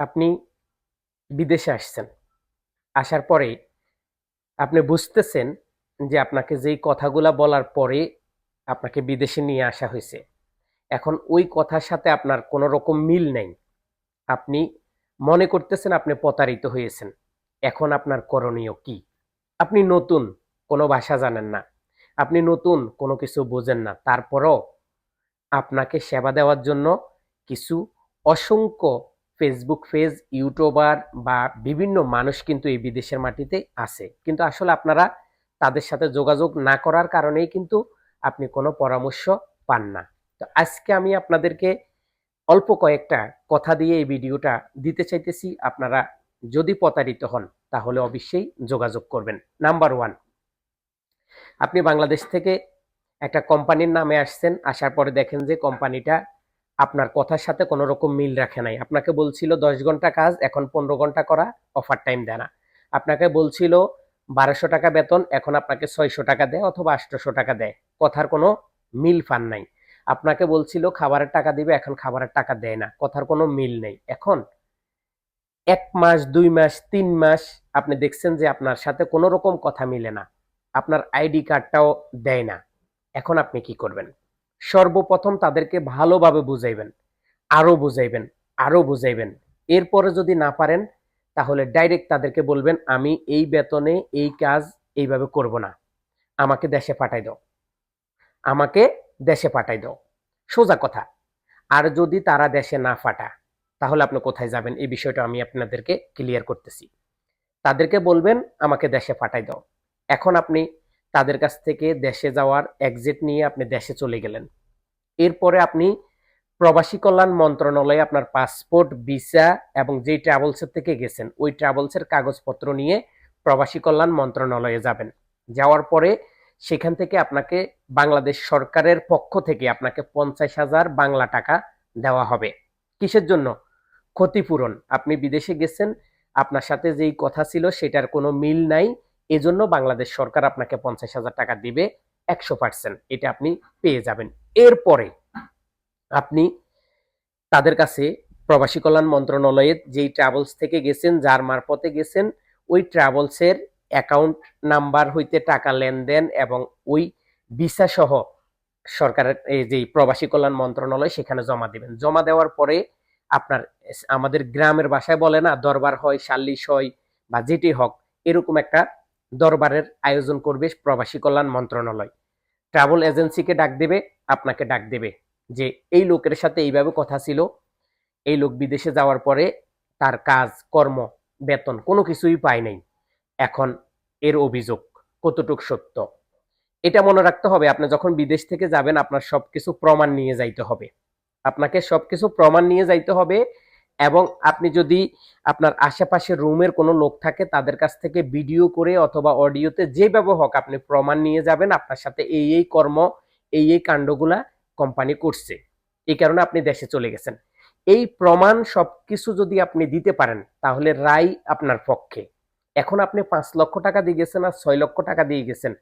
আপনি বিদেশে আসছেন। আসার পরে আপনি বুঝতেছেন যে আপনাকে যেই কথাগুলা বলার পরে আপনাকে বিদেশে নিয়ে আসা হয়েছে। এখন ওই কথার সাথে আপনার কোনো রকম মিল নেই। আপনি মনে করতেছেন আপনি প্রতারিত হয়েছেন। এখন আপনার করণীয় কি? আপনি নতুন, কোনো ভাষা জানেন না। আপনি নতুন, কোনো কিছু বোঝেন না। তারপরও আপনাকে সেবা দেওয়ার জন্য কিছু অসংখ্য ফেসবুক পেজ ইউটিউবার বা বিভিন্ন মানুষ কিন্তু এই বিদেশের মাটিতে আছে। কিন্তু আসলে আপনারা তাদের সাথে যোগাযোগ না করার কারণেই কিন্তু আপনি কোনো পরামর্শ পান না। তো আজকে আমি আপনাদেরকে অল্প কয়েকটা কথা দিয়ে এই ভিডিওটা দিতে চাইতেছি। আপনারা যদি প্রতারিত হন, তাহলে অবশ্যই যোগাযোগ করবেন। নাম্বার ওয়ান, আপনি বাংলাদেশ থেকে একটা কোম্পানির নামে আসছেন, আসার পরে দেখেন যে কোম্পানিটা আপনার কথার সাথে কোনো রকম মিল রাখে নাই। আপনাকে বলছিল দশ ঘণ্টা কাজ, এখন পনেরো ঘণ্টা করা অফার টাইম দেয় না। আপনাকে বলছিল বারোশো টাকা বেতন, এখন আপনাকে ছয়শো টাকা দেয় অথবা আটশোশো টাকা দেয়। কথার কোনো মিল ফান নাই। আপনাকে বলছিল খাবারের টাকা দিবে, এখন খাবারের টাকা দেয় না। কথার কোনো মিল নেই। এখন এক মাস, দুই মাস, তিন মাস আপনি দেখছেন যে আপনার সাথে কোনো রকম কথা মিলে না। আপনার আইডি কার্ডটাও দেয় না। এখন আপনি কি করবেন? সর্বপ্রথম তাদেরকে ভালোভাবে বুঝাইবেন আরও বুঝাইবেন আরও বুঝাইবেন। এরপরে যদি না পারেন, তাহলে ডাইরেক্ট তাদেরকে বলবেন, আমি এই বেতনে এই কাজ এইভাবে করব না। আমাকে দেশে পাঠাই দাও। আমাকে দেশে পাঠাই দাও। সোজা কথা। আর যদি তারা দেশে না ফাটা তাহলে আপনি কোথায় যাবেন? এই বিষয়টা আমি আপনাদেরকে ক্লিয়ার করতেছি। তাদেরকে বলবেন, আমাকে দেশে পাঠাই দাও। এখন আপনি তাদের কাছ থেকে দেশে যাওয়ার এক্সিট নিয়ে আপনি দেশে চলে গেলেন। এরপরে আপনি প্রবাসী কল্যাণ মন্ত্রণালয়ে আপনার পাসপোর্ট ভিসা এবং যেই ট্রাভেলসের থেকে গেছেন, ওই ট্রাভেলসের কাগজপত্র নিয়ে প্রবাসী কল্যাণ মন্ত্রণালয়ে যাবেন। যাওয়ার পরে সেখান থেকে আপনাকে বাংলাদেশ সরকারের পক্ষ থেকে আপনাকে পঞ্চাশ হাজার বাংলা টাকা দেওয়া হবে। কিসের জন্য? ক্ষতিপূরণ। আপনি বিদেশে গেছেন, আপনার সাথে যেই কথা ছিল সেটার কোনো মিল নাই। এজন্য বাংলাদেশ সরকার আপনাকে পঞ্চাশ হাজার টাকা দিবে একশো পার্সেন্ট এটা আপনি পেয়ে যাবেন। এরপরে আপনি তাদের কাছে প্রবাসী কল্যাণ মন্ত্রণালয়ে যেই ট্রাভেলস থেকে গেছেন, যার মারফতে গেছেন, ওই ট্রাভেলসের অ্যাকাউন্ট নাম্বার হইতে টাকা লেনদেন এবং ওই ভিসা সহ সরকারের এই যে প্রবাসী কল্যাণ মন্ত্রণালয়, সেখানে জমা দিবেন। জমা দেওয়ার পরে আপনার আমাদের গ্রামের বাসায় বলে না, দরবার হয়, সাল্লিশ হয় বা যেটি হোক, এরকম একটা দরবারের আয়োজন করবে প্রবাসী কল্যাণ মন্ত্রণালয়। ট্রাভেল এজেন্সিকে ডাক দেবে, আপনাকে ডাক দেবে যে, এই লোকের সাথে এইভাবে কথা ছিল। এই লোক বিদেশে যাওয়ার পরে তার কাজ, কর্ম, বেতন কোনো কিছুই পায় নাই। এখন এর অভিযোগ কতটুক সত্য? এটা মনে রাখতে হবে, আপনি যখন বিদেশ থেকে যাবেন, আপনার সবকিছু প্রমাণ নিয়ে যাইতে হবে। আপনাকে সবকিছু প্রমাণ নিয়ে যাইতে হবে এবং আপনি যদি আপনার আশেপাশে রুমের কোনো লোক থাকে, তাদের কাছ থেকে ভিডিও করে অথবা অডিওতে যেভাবে হোক, আপনি প্রমাণ নিয়ে যাবেন আপনার সাথে এই এই কর্ম, এই এই কাণ্ডগুলা কোম্পানি করছে। এই কারণে আপনি দেশে চলে গেছেন। এই প্রমাণ সবকিছু যদি আপনি দিতে পারেন, তাহলে রায় আপনার পক্ষে। এখন আপনি পাঁচ লক্ষ টাকা দিয়ে গেছেন আর ছয় লক্ষ টাকা দিয়ে গেছেন।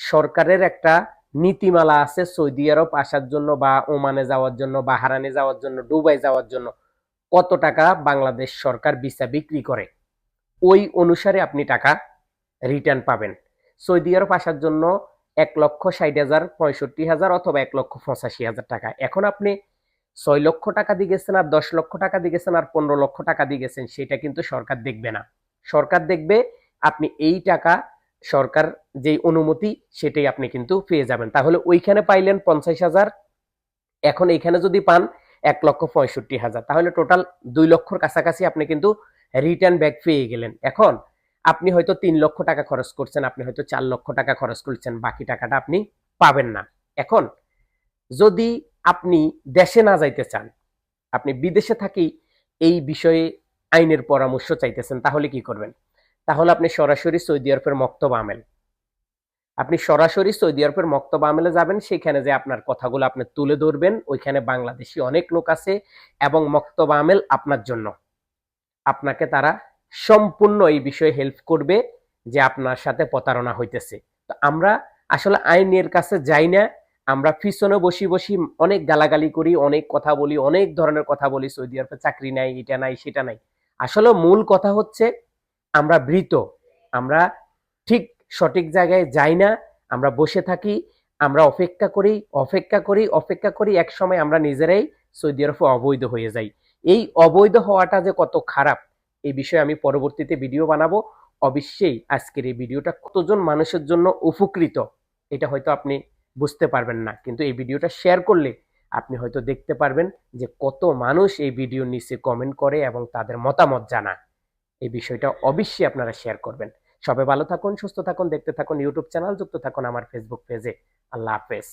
সরকারের একটা নীতিমালা আছে সৌদি আরব আসার জন্য বা ওমানে যাওয়ার জন্য বা হারানে যাওয়ার জন্য, দুবাই যাওয়ার জন্য। কত টাকা বাংলাদেশ সরকার ভিসা বিক্রি করে? ওই অনুসারে আপনি টাকা রিটার্ন পাবেন। সৌদি আরব আসার জন্য এক লক্ষ ষাট হাজার পঁয়ষট্টি হাজার অথবা এক লক্ষ পঁচাশি হাজার টাকা। এখন আপনি ছয় লক্ষ টাকা দিয়ে গেছেন আর দশ লক্ষ টাকা দিয়ে গেছেন আর পনেরো লক্ষ টাকা দিয়ে গেছেন, সেটা কিন্তু সরকার দেখবে না। সরকার দেখবে আপনি এই টাকা সরকার যেই অনুমতি, সেটাই আপনি কিন্তু পেয়ে যাবেন। তাহলে ওইখানে পাইলেন পঞ্চাশ হাজার। এখন এইখানে যদি পান এক লক্ষ পঁয়ষট্টি হাজার। তাহলে টোটাল দুই লক্ষর কাছাকাছি আপনি কিন্তু রিটার্ন ব্যাক পেয়ে গেলেন। এখন আপনি হয়তো তিন লক্ষ টাকা খরচ করছেন, আপনি হয়তো চার লক্ষ টাকা খরচ করছেন, বাকি টাকাটা আপনি পাবেন না। এখন যদি আপনি দেশে না যাইতে চান, আপনি বিদেশে থাকি এই বিষয়ে আইনের পরামর্শ চাইতেছেন, তাহলে কি করবেন? তাহলে আপনি সরাসরি সৌদি আরবের মক্তব আমেল। আপনি সরাসরি সৌদি আরবের মক্তব আমেলে যাবেন, সেখানে যে আপনার কথাগুলো আপনি তুলে ধরবেন, ওইখানে বাংলাদেশি অনেক লোক আছে এবং মক্তব আমেল আপনার জন্য। আপনাকে তারা সম্পূর্ণ এই বিষয়ে হেল্প করবে যে আপনার সাথে প্রতারণা হইতেছে। তো আমরা আসলে আইনের কাছে যাই না, আমরা পিছনে বসি বসি অনেক গালাগালি করি, অনেক কথা বলি, অনেক ধরনের কথা বলি, সৌদি আরবে চাকরি নাই, এটা নাই, সেটা নাই। আসলে মূল কথা হচ্ছে আমরা বৃত, আমরা ঠিক সঠিক জায়গায় যাই না, আমরা বসে থাকি, আমরা অপেক্ষা করি অপেক্ষা করি অপেক্ষা করি, এক সময় আমরা নিজেরাই সৌদি আরবে অবৈধ হয়ে যাই। এই অবৈধ হওয়াটা যে কত খারাপ, এই বিষয়ে আমি পরবর্তীতে ভিডিও বানাবো। অবশ্যই আজকের এই ভিডিওটা কতজন মানুষের জন্য উপকৃত, এটা হয়তো আপনি বুঝতে পারবেন না। কিন্তু এই ভিডিওটা শেয়ার করলে আপনি হয়তো দেখতে পারবেন যে কত মানুষ এই ভিডিওর নিচে কমেন্ট করে এবং তাদের মতামত জানা এই বিষয়টা অবশ্যই আপনারা শেয়ার করবেন। সবাই ভালো থাকুন, সুস্থ থাকুন, দেখতে থাকুন ইউটিউব চ্যানেল, যুক্ত থাকুন আমার ফেসবুক পেজে আল্লাহ হাফেজ।